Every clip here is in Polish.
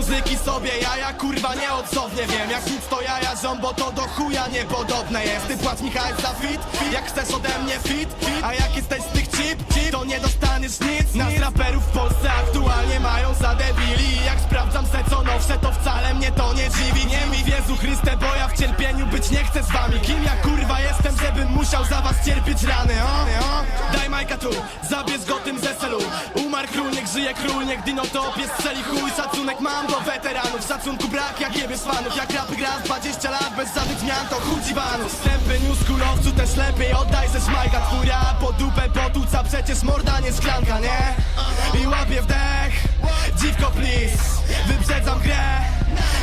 muzyki sobie jaja, kurwa nie odsownie Wiem. Jak nic to jaja, ziom, bo to do chuja niepodobne jest. Ty płać mi hajs za fit, jak chcesz ode mnie fit. A jak jesteś z tych chip, to nie dostaniesz nic. Nas raperów w Polsce aktualnie mają za debili. Jak sprawdzam se co nowsze, to wcale mnie to nie dziwi. Nie mi Jezu Chryste, bo ja w cierpieniu być nie chcę z wami. Kim ja kurwa jestem, żebym musiał za was cierpieć rany, o? o? Daj Majka tu, zabierz go tym ze celu. Umarł król, niech żyje król, niech Dino topie strzeli chuj Szacunek mam do weteranów, szacunku brak jak jebie z fanów Jak rapy gra z 20 lat, bez żadnych zmian to chuj dziwanów. Wstępy news kulowcu też lepiej oddaj ze szmajka. Twój rap po dupę potłuca, przecież morda nie szklanka, nie? I łapię wdech, dziwko please, wyprzedzam grę.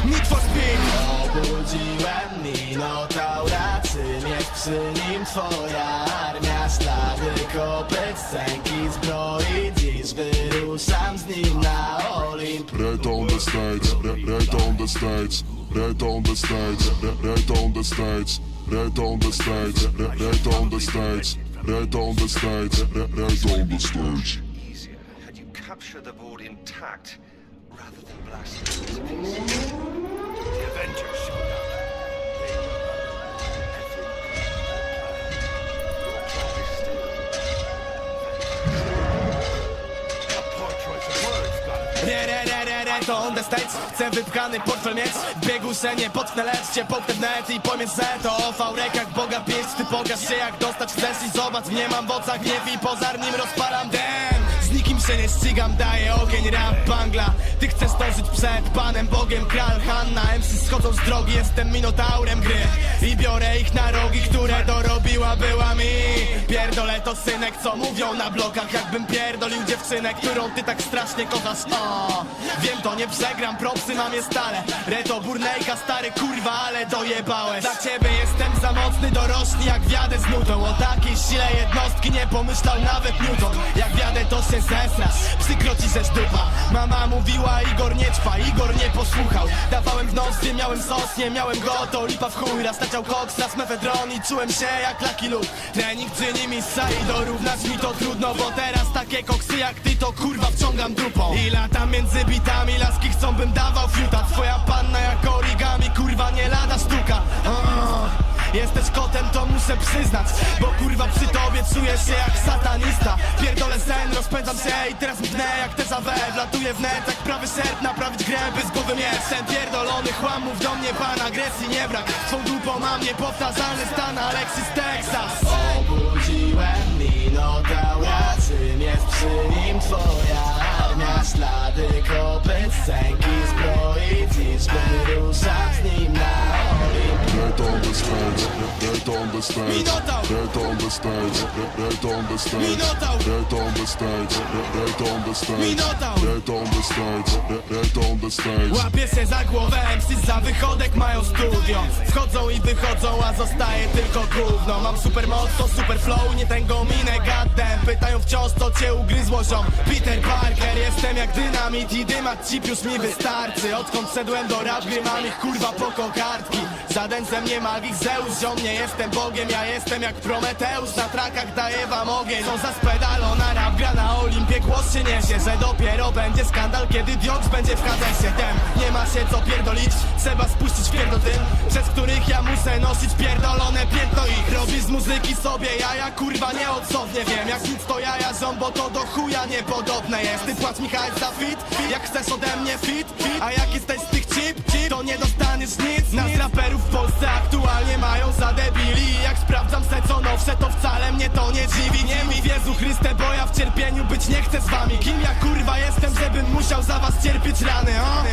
Need for speed. Obudziłem minotauracy Niech przy nim twoja Ślady kopeć, sęki zbroi Dziś wyruszam z nim na Olimp Right on the stage, right, right on the stage, right on the stage, right, right on the stage, right on the stage, right, right on the stage, right on the stage, right, right on the stage. easier had you captured the board intact rather than blasted it to pieces. To on the stage. Chcę wypchany portfel mieć. W biegu se nie potknę, lecz cię popnę w net I powiem se. To o faurek jak Boga pięść Ty pokaż się jak dostać chcesz i zobacz. Mnie mam w oczach gniew i pożar nim rozpalam den Z nikim się nie ścigam, daję ogień, rap, bangla. Ty chcesz dążyć przed Panem Bogiem Kral, Hanna, MC schodzą z drogi Jestem minotaurem gry. I biorę ich na rogi, które dorobiła była mi. Pierdolę to synek, co mówią na blokach. Jakbym pierdolił dziewczynę, którą ty tak strasznie kochasz. O, wiem to nie przegram, propsy mam je stale. Reto burnejka, stary kurwa, ale dojebałeś. Dla ciebie jestem za mocny, dorośli jak wiadę z nutą. O takiej sile jednostki nie pomyślał nawet Newton. Jak wiadę to się zesrasz, przykro ci żeś dupa. Mama mówiła Igor nie ćpa, Igor nie posłuchał. Dawałem w nos, nie miałem sos, nie miałem go, to lipa w chuj Raz leciał koks, raz mefedron i czułem się jak Lucky Luke. Trening czyni mistrza i dorównać mi to trudno Bo teraz takie koksy jak ty to kurwa wciągam dupą. I latam między bitami, laski chcą bym dawał fiuta. Twoja panna jak origami, kurwa nie lada sztuka. O, Jesteś kotem, to muszę przyznać Bo kurwa przy tobie czuję się jak satanista. Pierdolę sen, rozpędzam się i teraz mknę jak te zawę Wlatuję w net jak prawy serp, naprawić grę by z głowy mieć. Ten pierdolony chłam, mów do mnie pan, agresji nie brak. Twą dupą mam niepowtarzalny stan, Alexis Texas. Obudziłem minotauracy Niech przy nim twoja armia Ślady kopeć, sęki zbroi Dziś wyruszam z nim na Olimp Right on the stage, right on the stage, Minotaur. right on the stage, right on the stage, Minotaur. right on the stage, right on the stage, Minotaur. right on the stage, right on the stage. Łapię się za głowę, MC za wychodek mają studio Wchodzą i wychodzą, a zostaje tylko gówno Mam super moc, to super flow, nie tęgą minę gaddem Pytają wciąż, co cię ugryzło ziom Peter Parker, jestem jak dynamit i dymać cip już mi wystarczy. Odkąd szedłem do rap mam ich kurwa po kokardki Żaden ze mnie magik Zeus, ziom, nie jestem Bogiem. Ja jestem jak Prometeusz, na trakach daję wam ogień. Są za spedalona, rap gra na Olimpie. Głos się niesie, że dopiero będzie skandal Kiedy Dioks będzie w kadensie Tem, nie ma się co pierdolić Trzeba spuścić pierdol tym Przez których ja muszę nosić pierdolone piętno ich Robisz z muzyki sobie jaja, kurwa nie odsownie Wiem. Jak nic to jaja, ziom, bo to do chuja niepodobne jest. Ty płać mi hajs za fit, jak chcesz ode mnie fit. A jak jesteś z tych chip, to nie dostaniesz nic. Nas raperów w Sprawdzam se co to wcale mnie to nie dziwi. Nie mi Jezu Chryste, bo ja w cierpieniu być nie chcę z wami. Kim ja kurwa jestem, żebym musiał za was cierpieć rany, o?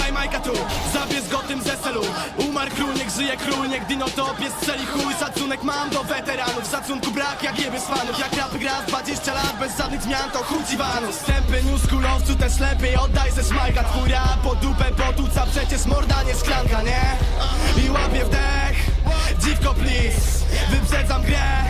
Daj Majka tu, zabierz go tym ze celu. Umarł król, niech żyje król, niech Dino topie strzeli chuj. Szacunek mam do weteranów, szacunku brak jak jebie z fanów Jak rapy gra z 20 lat, bez żadnych zmian to chuj dziwanów Wstępy news kulowcu też lepiej oddaj ze szmajka. Twój rap po dupę potłuca, przecież morda nie szklanka, nie? I łapię wdech, dziwko please, wyprzedzam grę.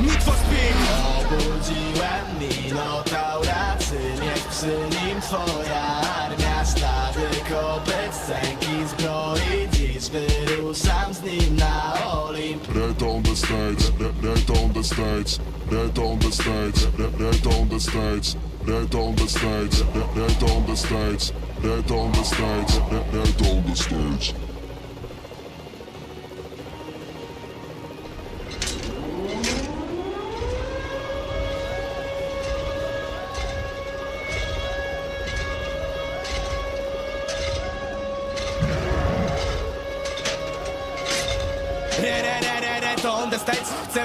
Need for speed. Obudziłem minotauracy Niech przy nim twoja armia Ślady kopeć, sęki zbroi Dziś wyruszam z nim na Olimp Right on the stage, right on the stage, right on the stage, right on the stage, right on the stage, right on the stage, right on the stage, right on the stage.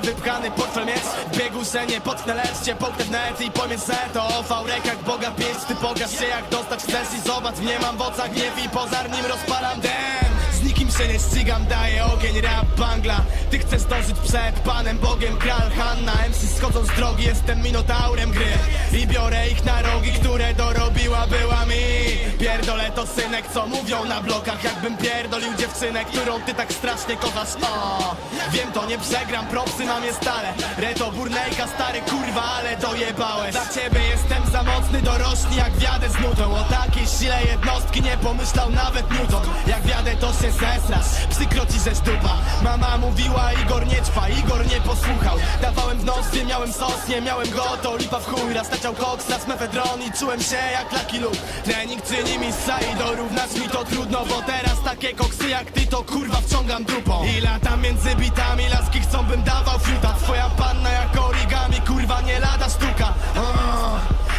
Wypchany portfel mieć W biegu, że nie potknę lecz Cię połknę net i powiem se To o fałrekach Boga pięć. Ty pokaż się jak dostać chcesz I zobacz mnie mam w oczach gniew I pożar nim rozpalam dem Z nikim się nie ścigam Daję ogień, rap, bangla. Ty chcesz dążyć przed Panem Bogiem Kral, Hanna, MC schodzą z drogi Jestem minotaurem gry. I biorę ich na rogi Które dorobiła była mi To synek, co mówią na blokach Jakbym pierdolił dziewczynę, którą ty tak strasznie kochasz. O, wiem to nie przegram, propsy mam je stale. Reto burnejka, stary kurwa, ale dojebałeś. Dla ciebie jestem za mocny, dorośli jak wiadę z nutą. O takiej sile jednostki nie pomyślał nawet Newton. Jak wiadę to się zesrasz, przykro ci dupa. Mama mówiła Igor nie ćpa, Igor nie posłuchał. Dawałem w nos, nie miałem sos, nie miałem go To lipa w chuj, raz naciał koks, raz mefedron I czułem się jak Lucky Luke. Trening czyni mistrza i dorównać mi to trudno Bo teraz takie koksy jak ty to kurwa wciągam dupą. I latam między bitami, laski chcą bym dawał fiuta. Twoja panna jak origami, kurwa nie lada sztuka.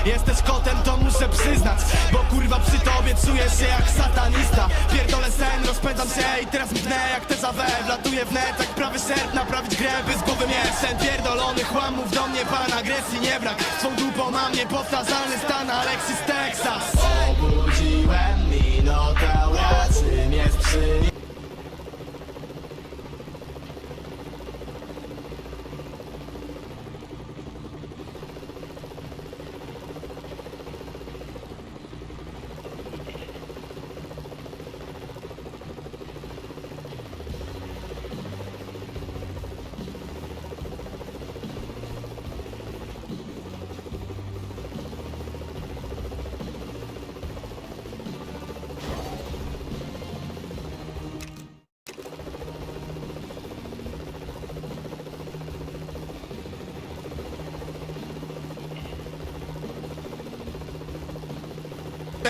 Jesteś kotem, to muszę przyznać Bo kurwa czuję się jak satanista. Pierdolę sen, rozpędzam się i teraz mknę jak te zawę Wlatuję w net jak prawy serp, naprawić grę, by z głowy mieć Ten pierdolony chłam, mów do mnie pan, agresji nie brak. Twą dupą mam niepowtarzalny stan, Alexis Texas. Obudziłem Minotaura Czym jest przy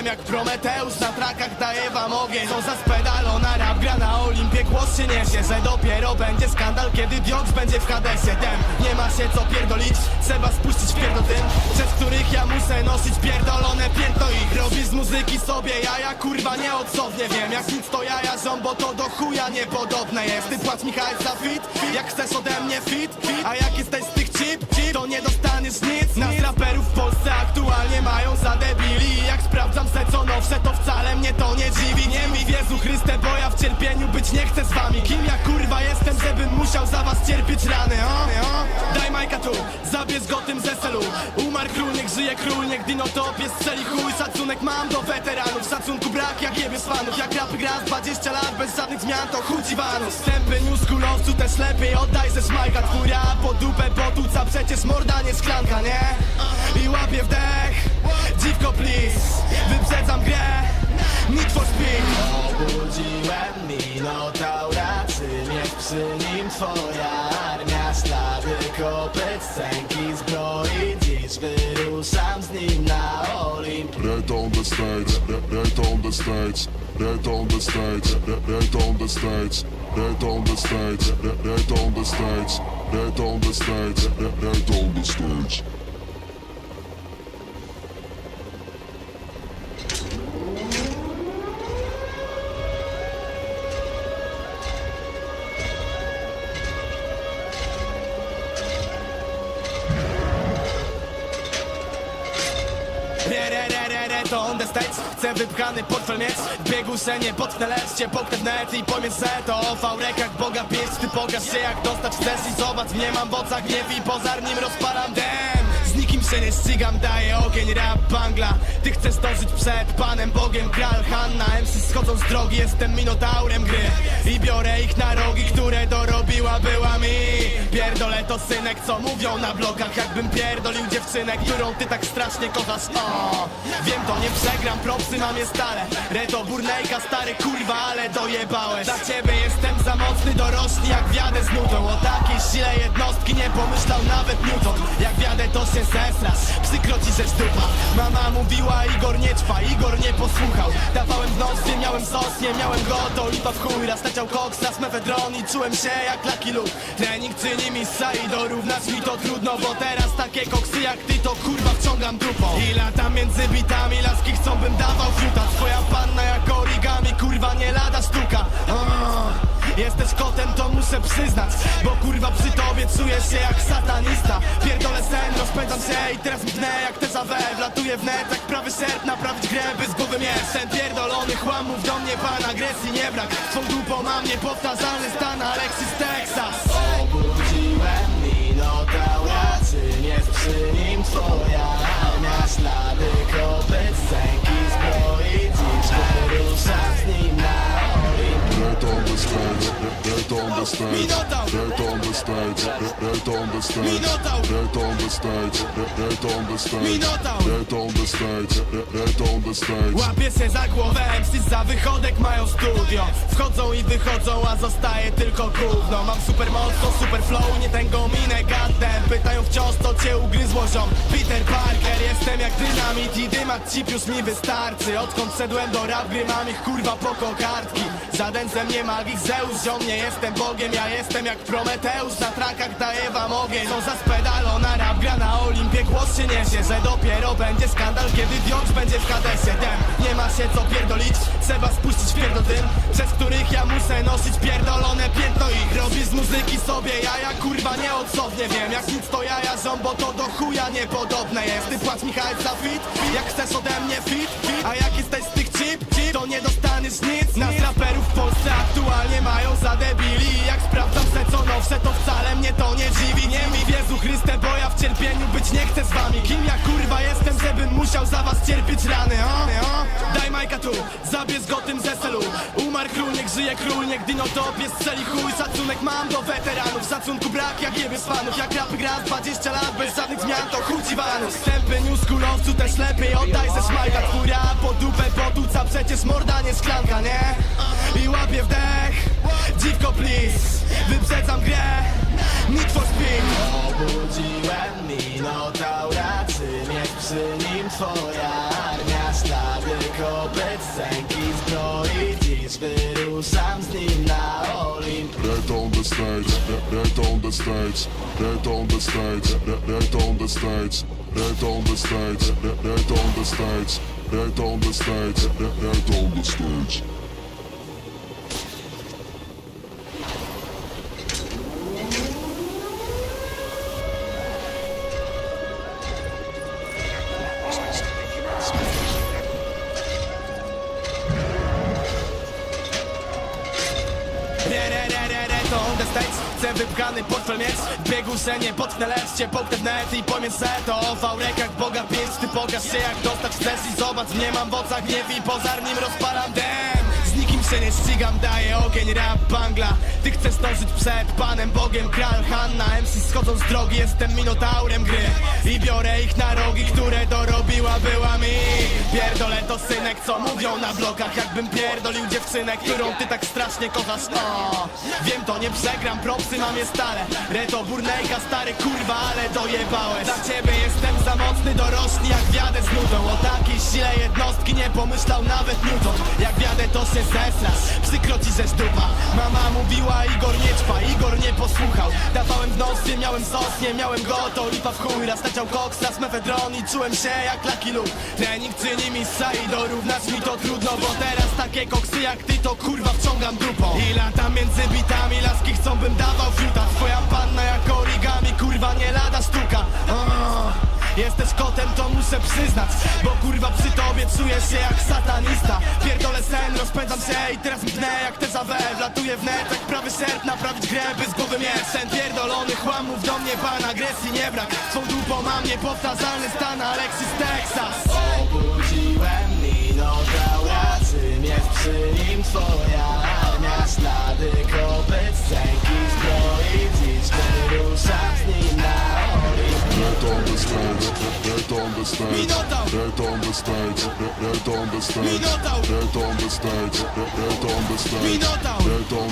Jak Prometeusz na trakach daje wam ogień. Są za spedalona rap gra na Olimpie Głos się niesie, że dopiero będzie skandal Kiedy Dioks będzie w Hadesie. Dem, nie ma się co pierdolić Trzeba spuścić pierdol tym Przez których ja muszę nosić pierdolone piętno. Ich Robisz z muzyki sobie jaja kurwa nieodzownie Wiem jak nic to jaja ziom, bo to do chuja niepodobne jest. Ty płacz mi za fit, jak chcesz ode mnie fit A jak jesteś z tych chip, to nie dostaniesz nic. Nas raperów w Polsce aktualnie mają za debili Jak sprawdzam se co nowsze to wcale mnie to nie dziwi. Nie mi Jezu Chryste, bo ja w cierpieniu być nie chcę z wami. Kim ja kurwa jestem, żebym musiał za was cierpieć rany o? Daj Majka tu, zabierz go tym ze Umarł król, niech dinotopie strzeli chuj Szacunek mam do weteranów, szacunku brak jak jebie z fanów Jak rapy gra z 20 lat bez żadnych zmian to chuj dziwanów Wstępy newschoolowcu też lepiej oddaj ze szmajka. Twój rap po dupę potuca, przecież morda nie szklanka, nie? I łapię wdech, dziwko please. Wyprzedzam grę, need for speed Obudziłem Minotaura Czym jest przy nim twoja armia Ślady kopyt, sęki zbroi Dziś wyruszam z nim na Olimp Right on the stage, right, on the stage, right on the stage, right, on the stage, right on the stage, right, on the stage, right on the stage, right on the stage. Stage Chcę wypchany portfel mieć. Biegu, że nie potknę lecz Cię net i powiem se To o fałrekach Boga pięć. Ty pokaż się jak dostać chcesz I zobacz mnie mam w oczach gniew I pożar nim rozpalam dem Z nikim się nie ścigam Daję ogień, rap, bangla. Ty chcesz dążyć przed Panem Bogiem Kral, Hanna, MC schodzą z drogi Jestem minotaurem gry I biorę ich na rogi Które dorobiła była mi. Pierdolę to synek, co mówią na blokach Jakbym pierdolił dziewczynę, którą ty tak strasznie kochasz. O, wiem to nie przegram, propsy mam je stale Reto burnejka, stary kurwa, ale dojebałeś. Dla ciebie jestem za mocny, dorośli jak wiadę z nutą. O takiej sile jednostki nie pomyślał nawet Newton. Jak wiadę to się zes zesrasz. Przykro ci rzecz dupa. Mama mówiła Igor nie ćpa, Igor nie posłuchał. Dawałem w nos, nie miałem sos, nie miałem go To lipa w chuj, raz leciał koks, raz mefedron I czułem się jak Lucky Luke. Trening czyni misa i dorównać mi to trudno Bo teraz takie koksy jak ty to kurwa wciągam dupą. I lata między bitami, laski chcą bym dawał fiuta. Twoja panna jak origami, kurwa nie lada sztuka. O, Jesteś kotem, to muszę przyznać Bo kurwa przy tobie czuję się jak satanista. Pierdolę sen, rozpędzam się i teraz mknę jak te zawę Wlatuję w net jak prawy serp, naprawić grę by z głowy mieć Ten pierdolony chłam, mów do mnie pan, agresji nie brak. Twą dupą mam niepowtarzalny stan Alexis Texas stage, right on the stage, right on the. Łapię się za głowę, MC za wychodek mają studio. Wchodzą i wychodzą, a zostaje tylko gówno. Mam super moc, to super flow, nie tęgą minę goddamn Pytają wciąż, co cię ugryzło ziom. Peter Parker, jestem jak dynamit i dymać cip już mi wystarczy. Odkąd szedłem do rap gry, mam ich kurwa po kokardki Żaden ze mnie magik Zeus, ziom, nie jestem Bogiem Ja jestem jak Prometeusz, na trakach daję wam ogień. Są za na Że dopiero będzie skandal Kiedy Diącz będzie w kadesie Dem, nie ma się co pierdolić Trzeba spuścić pierdol tym Przez których ja muszę nosić pierdolone piętno Ich robisz z muzyki sobie jaja Kurwa nieodzownie. Wiem Jak nic to jaja ziom, bo to do chuja niepodobne jest. Ty płać mi hajs za fit Jak chcesz ode mnie fit, fit. A jak jesteś z tych chip, chip To nie dostaniesz nic. Nas raperów w Polsce aktualnie mają za debili. I Jak sprawdzam se co nowsze to wcale mnie to nie dziwi. Nie mi Jezu Chryste, bo ja w cierpieniu być nie chcę z wami Kim ja kurwa jestem, żebym musiał za was cierpieć rany, o? Daj Majka tu, zabierz go tym ze selu Umarł król, niech żyje król, niech Dino topie strzeli chuj. Szacunek mam do weteranów, szacunku brak jak jebie z fanów Jak rapy gra 20 lat bez żadnych zmian to chuj dziwanów Wstępy news kulowcu też lepiej oddaj ze szmajka. Twój rap po dupę potuca, przecież morda nie szklanka, nie? I łapię wdech, dziwko please Wyprzedzam grę, need for speed Obudziłem Minotaura Czym jest przy nim twoja armia Ślady kopyt, sęki zbroi Dziś wyruszam z nim na Olimp Right on the stage, right on the stage, right on the stage, right on the stage, right on the stage, right on the stage, right on the stage, right on the stage. Chcę wypchany portfel mieć. Biegu się nie potknę, lecz cię w net I powiem se to o rękach Boga pięć. Ty pokaż się jak dostać chcesz i zobacz Mnie mam w oczach gniew i pożar nim rozpalam dem Z nikim się nie ścigam, daję ogień, rap, bangla. Ty chcesz dążyć przed Panem Bogiem Kral, Hanna, MC schodzą z drogi Jestem minotaurem gry. I biorę ich na rogi, które dorobiła była mi. Pierdolę to synek, co mówią na blokach. Jakbym pierdolił dziewczynę, którą ty tak strasznie kochasz. O, wiem to nie przegram, propsy mam je stare. Reto burnejka, stary kurwa, ale dojebałeś Dla ciebie jestem za mocny, dorośli jak wiadę z nudą. O takiej sile jednostki nie pomyślał nawet Newton. Jak wiadę to się zesrasz, przykro ci rzecz dupa. Mama mówiła Igor nie ćpa, Igor nie posłuchał. Dawałem w nos, nie miałem sos, nie miałem go To lipa w chuj, raz leciał koks, raz mefedron I czułem się jak Lucky Luke. Trening czyni misa i dorównać mi to trudno Bo teraz takie koksy jak ty to kurwa wciągam dupą. I lata między bitami, laski chcą bym dawał fiuta. Twoja panna jak origami, kurwa nie lada sztuka. O, Jesteś kotem, to muszę przyznać Bo kurwa przy tobie czuję się jak satanista. Pierdolę sen, rozpędzam się i teraz mknę jak te zawę Wlatuję w net jak prawy serp, naprawić grę by z głowy mieć Ten pierdolony chłam, mów do mnie pan, agresji nie brak. Twą dupą mam niepowtarzalny stan Alexis Texas. Obudziłem Minotaura Czym jest przy nim twoja armia. Ślady kopyt, stage, right on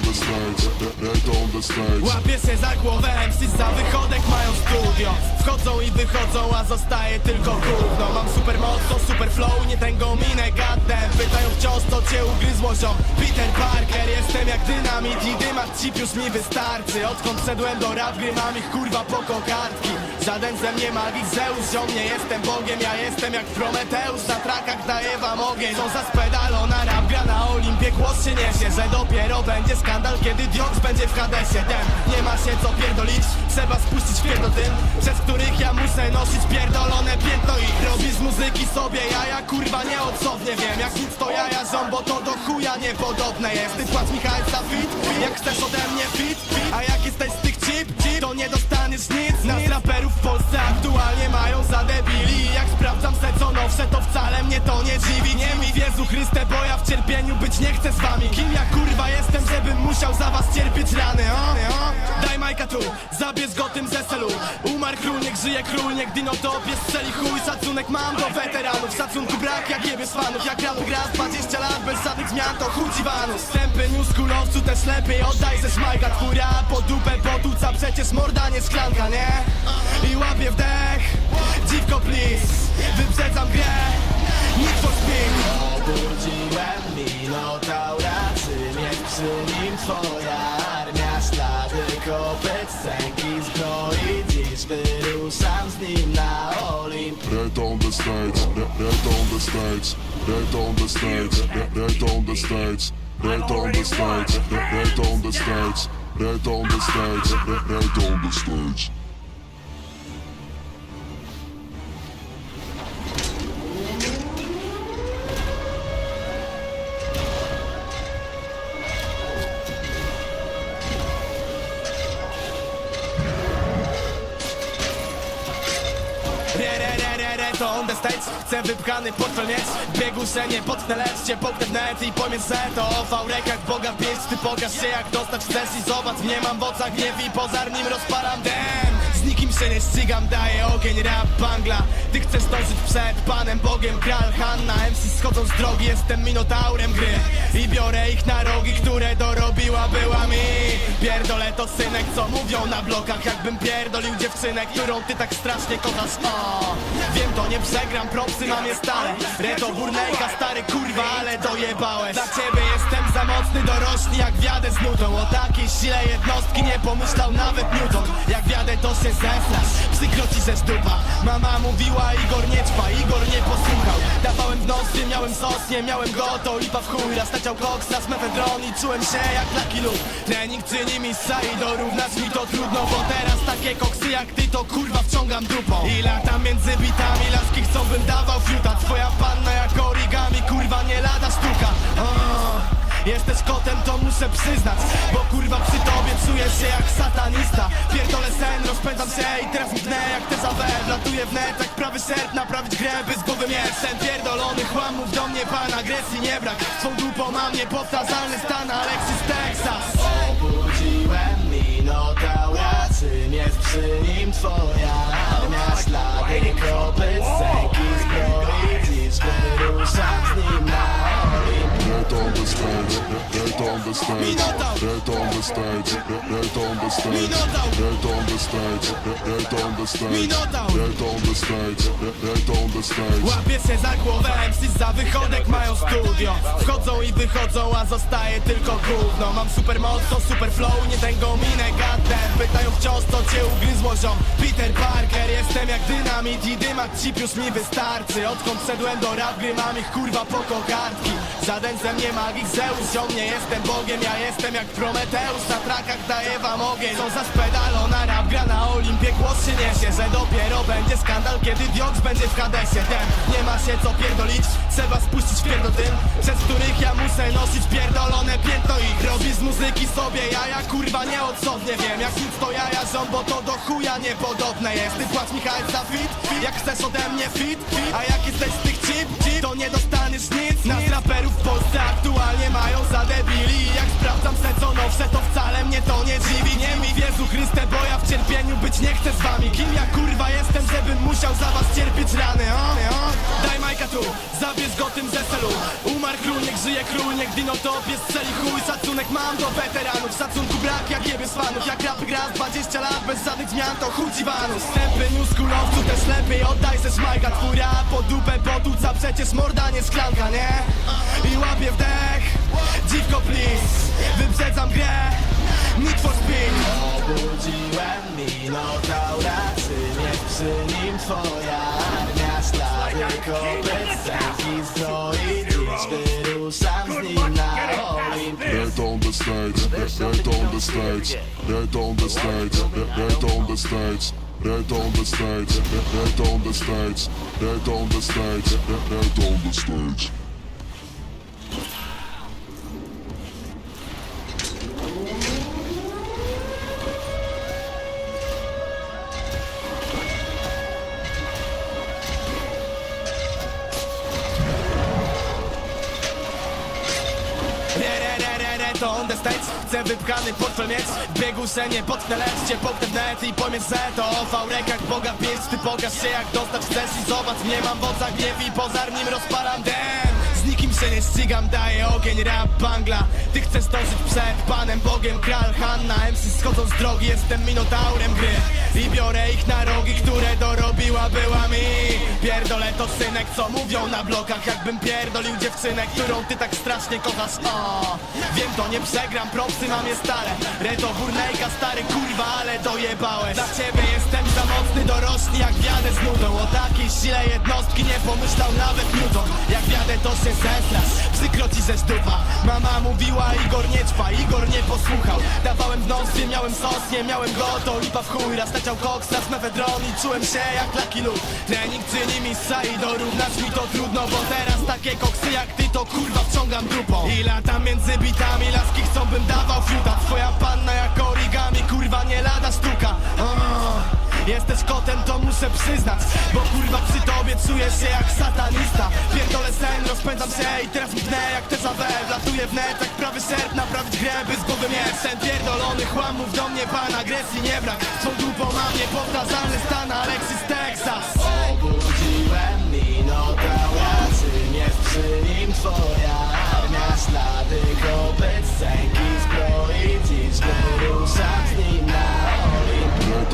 the stage, right on the. Łapię się za głowę, MC za wychodek mają studio. Wchodzą i wychodzą, a zostaje tylko gówno. Mam super moc, to super flow, nie tęgą minę, goddamn Pytają wciąż, co cię ugryzło ziom. Peter Parker, jestem jak dynamit i dymat cip już mi wystarczy. Odkąd szedłem do rap gry, mam ich kurwa po kokardki Żaden ze mnie magik Zeus, ziom, nie jestem Bogiem. Ja jestem jak Prometeusz, na trakach daję wam ogień. Są za spedalona, rap gra na Olimpie. Głos się niesie, że dopiero będzie skandal Kiedy Dioks będzie w Hadesie. Dem, nie ma się co pierdolić. Trzeba spuścić pierdol tym Przez których ja muszę nosić pierdolone z muzyki sobie jaja Kurwa nieodsownie wiem. Jak nic to jaja ziom, bo to do chuja niepodobne jest. Ty płacz mi hajs za fit Jak chcesz ode mnie fit, A jak jesteś z tych chip, chip To nie dostaniesz nic. Nas raperów w Polsce aktualnie mają za debili. Jak sprawdzam se co nowsze to wcale mnie to nie dziwi. Nie mi Jezu Chryste, bo ja w cierpieniu być nie chcę z wami. Kim ja kurwa jestem, żebym musiał za was cierpieć rany, o? Daj Majka tu, zabierz go tym ze selu Umarł król, niech żyje król, niech Dino topie strzeli. Chuj Szacunek mam do weteranów, szacunku brak jak jebie fanów Jak rap gra z 20 lat bez żadnych zmian to chuj dziwanów Stępy news kulowcu też lepiej oddaj ze szmajka. Twój rap po dupę potuca, przecież morda nie szklanka, nie? I łapię wdech, dziwko please, wyprzedzam grę. Need for speed Right on the stage, right on the stage, right on the stage, right on the stage, right on the stage, right on the stage, right on the stage, right on the stage. Chcę wypchany portfel mieć Biegu się nie potknę, cię popchnę w net I że to o w rękach Boga pieść Ty pokaż się jak dostać chcesz i zobacz. Nie mam w oczach gniew i pożar nim rozpalam dem nikim się nie ścigam, daję ogień, rap, bangla. Ty chcesz dążyć przed Panem Bogiem Kral, Hanna, MC schodzą z drogi Jestem minotaurem gry. I biorę ich na rogi, które dorobiła była mi. Pierdolę to synek, co mówią na blokach. Jakbym pierdolił dziewczynę, którą ty tak strasznie kochasz. O, Wiem to nie przegram, propsy mam je stare. Reto burnejka, stary kurwa, ale dojebałeś. Dla ciebie jestem za mocny, dorośli jak wiadę z nutą. O takiej sile jednostki nie pomyślał nawet Newton. Jak wiadę to się zesrasz, przykro ci ze sztupa Mama mówiła Igor nie ćpa, Igor nie posłuchał. Dawałem w nie miałem sos, nie miałem go, to lipa w chuj. Raz leciał koks, raz mefedron i czułem się jak Lucky Luke. Trening czyni mistrza i dorównać mi to trudno Bo teraz takie koksy jak ty to kurwa wciągam dupą. I latam między bitami, laski chcą bym dawał fiuta. Twoja panna jak origami, kurwa nie lada sztuka. O, Jesteś kotem, to muszę przyznać Bo kurwa przy tobie czuję się jak satanista. Pierdolę sen, rozpędzam się i teraz mknę jak te zawę. Latuję w net jak prawy serp, naprawić grę, by z głowy mieć Ten pierdolony chłam, mów do mnie pan, agresji nie brak. Twą dupą mam niepowtarzalny stan, Alexis Texas. Obudziłem Minotaura Czym jest przy nim twoja armia. Ślady kopyt, sęki zbroi Dziś wyruszam z nim na Right on the stage, right on the stage, right on the stage, right on the stage, right on the stage, right on the stage, right on the stage, right on the stage. Łapię się za głowę, MC za wychodek mają studio. Wchodzą i wychodzą, a zostaje tylko gówno. Mam super moc, to super flow, nie tęgą minę, goddamn Pytają wciąż, co cię ugryzło ziom. Peter Parker, jestem jak dynamit i dymat chip już mi wystarczy. Odkąd szedłem do rap gry, mam ich kurwa po kokardki. Żaden ze mnie magik Zeus, ziom, nie jestem Bogiem Ja jestem jak Prometeusz, na trakach daję wam ogień. Są za spedalona, rap gra na Olimpie. Głos się niesie, że dopiero będzie skandal Kiedy Dioks będzie w Hadesie. Dem, nie ma się co pierdolić. Trzeba spuścić pierdol tym Przez których ja muszę nosić pierdolone piętno. Ich robisz z muzyki sobie jaja Kurwa nieodsownie wiem. Jak nic to jaja ziom, bo to do chuja niepodobne jest. Ty płacz mi za fit Jak chcesz ode mnie fit. A jak jesteś z tych chip, To nie dostaniesz nic. Nas raperów nowsze to wcale mnie to nie dziwi Jezu Chryste, bo ja w cierpieniu być nie chcę z wami. Kim ja kurwa jestem, żebym musiał za was cierpieć rany, o? Daj Majka tu, zabierz go tym zeselu Umarł król, niech żyje król, niech Dino top jest celi chuj. Szacunek mam do weteranów, szacunku brak jak jebie z fanów Jak rapy gra z 20 lat, bez żadnych zmian to chuj dziwanów Stępy newskulowcu też lepiej, oddaj se szmajka. Twój rap po dupę potuca, przecież morda nie szklanka, nie? I łapię wdech, dziwko please, wyprzedzam grę Need for speed Obudziłem Minotaura Czy niech przy nim twoja armia Ślady kopyt, sęki zbroi Dziś wyruszam z nim na Olimp Right on the stage, right on the stage, right on the stage, right on the stage, right on the stage, right on the stage, right on the stage, right on the stage. Wypchany portfel mieć Biegu się nie potknę, lecz cię w net I powiedz, że to o rękach Boga pięć. Ty pokaż się jak dostać chcesz i zobacz Nie mam w oczach gniew i pożar nim rozpalam Z nikim się nie ścigam, daję ogień, rap, bangla. Ty chcesz dążyć przed Panem Bogiem Kral, Hanna, MC schodzą z drogi Jestem minotaurem gry. I biorę ich na rogi, które dorobiła była mi. Pierdolę to synek, co mówią na blokach. Jakbym pierdolił dziewczynę, którą ty tak strasznie kochasz. O, Wiem to, nie przegram, propsy mam je stare. Reto Burnejka, stary kurwa, ale dojebałeś Dla ciebie jestem za mocny, dorośli jak wiadę z nudą. O takiej sile jednostki nie pomyślał nawet Newton Jak wiadę to się zestrasz, przykro ci ze sztupa Mama mówiła Igor nie ćpa, Igor nie posłuchał. Dawałem w nos, nie miałem sos, nie miałem go, lipa w chuj Raz leciał koks, raz mefedron i czułem się jak Lucky Luke Trening czyni mistrza i dorównać mi to trudno Bo teraz takie koksy jak ty to kurwa wciągam dupą. I latam między bitami, laski chcą bym dawał fiuta. Twoja panna jak origami, kurwa nie lada sztuka. O, Jesteś kotem, to muszę przyznać Bo kurwa przy tobie czuję się jak satanista. Pierdolę sen, rozpędzam się i teraz mknę jak te zawel Latuję w net jak prawy serp, naprawić grę, by z głowy mieć Ten pierdolony chłam, mów do mnie pan, agresji nie brak. Twą dupą mam niepowtarzalny stan, Alexis Texas. Obudziłem Minotaura Czy niech przy nim. Twoja armia Ślady kopyt, sęki zbroi Dziś wyruszam z nim na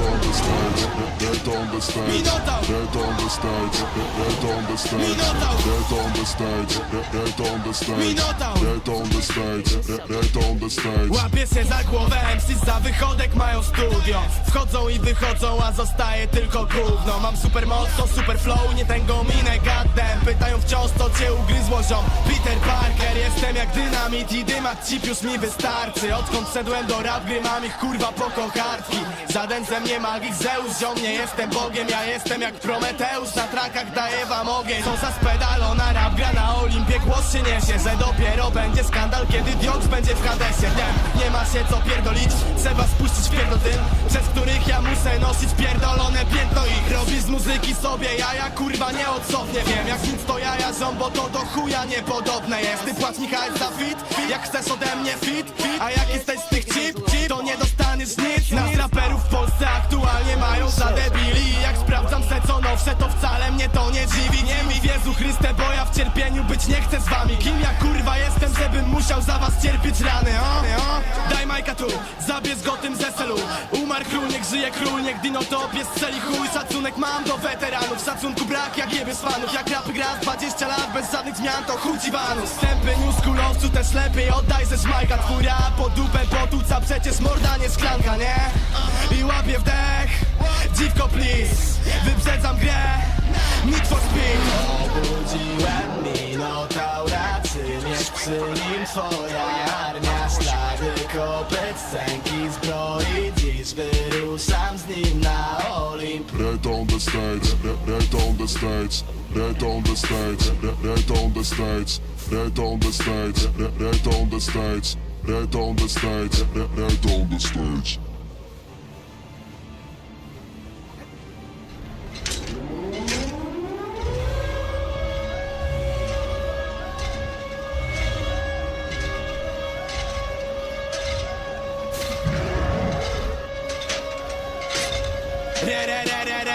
Olimp Right on the stage, right on the stage, Minotaur. right on the stage, right on the stage, Minotaur. right on the stage, right on the stage, Minotaur. right on the stage, right on the stage. Łapię się za głowę, MC za wychodek mają studio Wchodzą i wychodzą, a zostaje tylko gówno Mam super moc, to super flow, nie tęgą minę, goddamn Pytają wciąż, co cię ugryzło ziom Peter Parker, jestem jak dynamit i dymat cip już mi wystarczy Odkąd szedłem do rap gry, mam ich kurwa po kochartki Żaden ze mnie magik, Zeus, ziom, nie jestem Bogiem. Ja jestem jak Prometeusz, na trakach daję wam ogień. Są za spedalona, rap gra na Olimpie. Głos się niesie, że dopiero będzie skandal Kiedy Dioks będzie w Hadesie. Nie, nie ma się co pierdolić, trzeba spuścić pierdol tym Przez których ja muszę nosić pierdolone piętno. Ich robisz z muzyki sobie, ja ja kurwa nie odsownie. Wiem jak nic to jaja ziom, bo to do chuja niepodobne jest. Ty płać mi hajs za fit, jak chcesz ode mnie fit, fit A jak jesteś z tych chip, to nie dostaniesz nic. Nas raperów w Polsce aktualnie mają za debili. Jak sprawdzam se co nowsze, to wcale mnie to nie dziwi. Nie mi Jezu Chryste, bo ja w cierpieniu być nie chcę z wami. Kim ja kurwa jestem, żebym musiał za was cierpieć rany, o? Daj tu, zabierz go tym zeselu Umarł król, niech żyje król, niech Dino top jest celi chuj. Szacunek mam do weteranów, szacunku brak jak jebie z fanów. Jak rapy gra z 20 lat, bez żadnych zmian to chuj dziwanów Wstępy newskulowcu też lepiej, oddaj ze szmajka. Twój po dupę potuca, przecież morda nie szklanka, nie? I łapię wdech, dziwko please, wyprzedzam grę. Need for speed. Obudziłem Minotaura Czy niech przy nim twoja Kopyt, sęki zbroi Dziś wyruszam z nim na Olimp Right on the stage, right on the stage, right on the stage, right on the stage, right on the stage, right on the stage, right on the stage, right on the stage.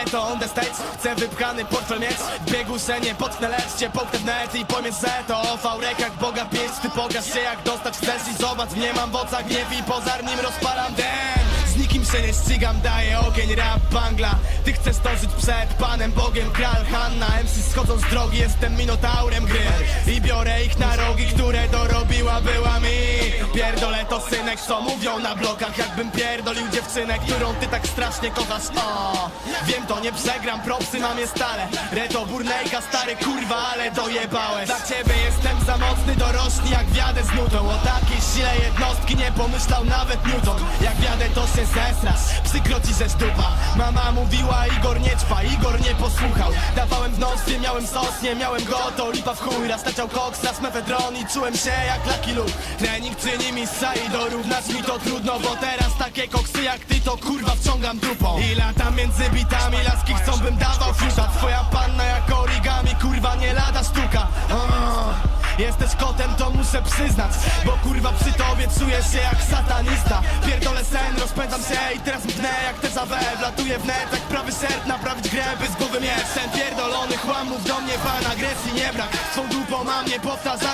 Right on the stage. Chcę wypchany portfel mieć. W biegu se nie potknę lecz cię połknę net I powiem se to o fałrekach Boga pięć. Ty pokaż się jak dostać chcesz i zobacz Nie mam w oczach gniew i pożar nim rozpalam den z nikim się nie ścigam, daję ogień, rap, bangla. Ty chcesz dążyć przed Panem Bogiem, kral, Hanna. MC schodzą z drogi, jestem minotaurem gry. I biorę ich na rogi, które dorobiła była mi. Pierdolę to synek, co mówią na blokach. Jakbym pierdolił dziewczynę, którą ty tak strasznie kochasz. O, wiem to, nie przegram, propsy mam je stale. Reto Burnejka, stary kurwa, ale dojebałeś. Dla ciebie jestem za mocny, dorośli jak wiadę z nutą. O takiej sile jednostki nie pomyślał nawet Newton. Jak wiadę to się przykro ci że sztupa Mama mówiła Igor nie ćpa, Igor nie posłuchał. Dawałem w nos, miałem sos, nie miałem go To lipa w chuj, raz leciał koks, raz mefedron I czułem się jak Lucky Luke. Trening czyni mistrza i dorównać mi to trudno Bo teraz takie koksy jak ty to kurwa wciągam dupą. I latam między bitami, laski chcą bym dawał fiuta Twoja panna jak origami, kurwa nie lada sztuka. O. Jesteś kotem, to muszę przyznać Bo kurwa przy tobie czuję się jak satanista. Pierdolę sen, rozpędzam się i teraz mknę jak te zawę. Wlatuję w net jak prawy serp, naprawić grę by z głowy mieć. Ten pierdolony chłam, mów do mnie pan agresji nie brak. Swą dupą mam nie powtarza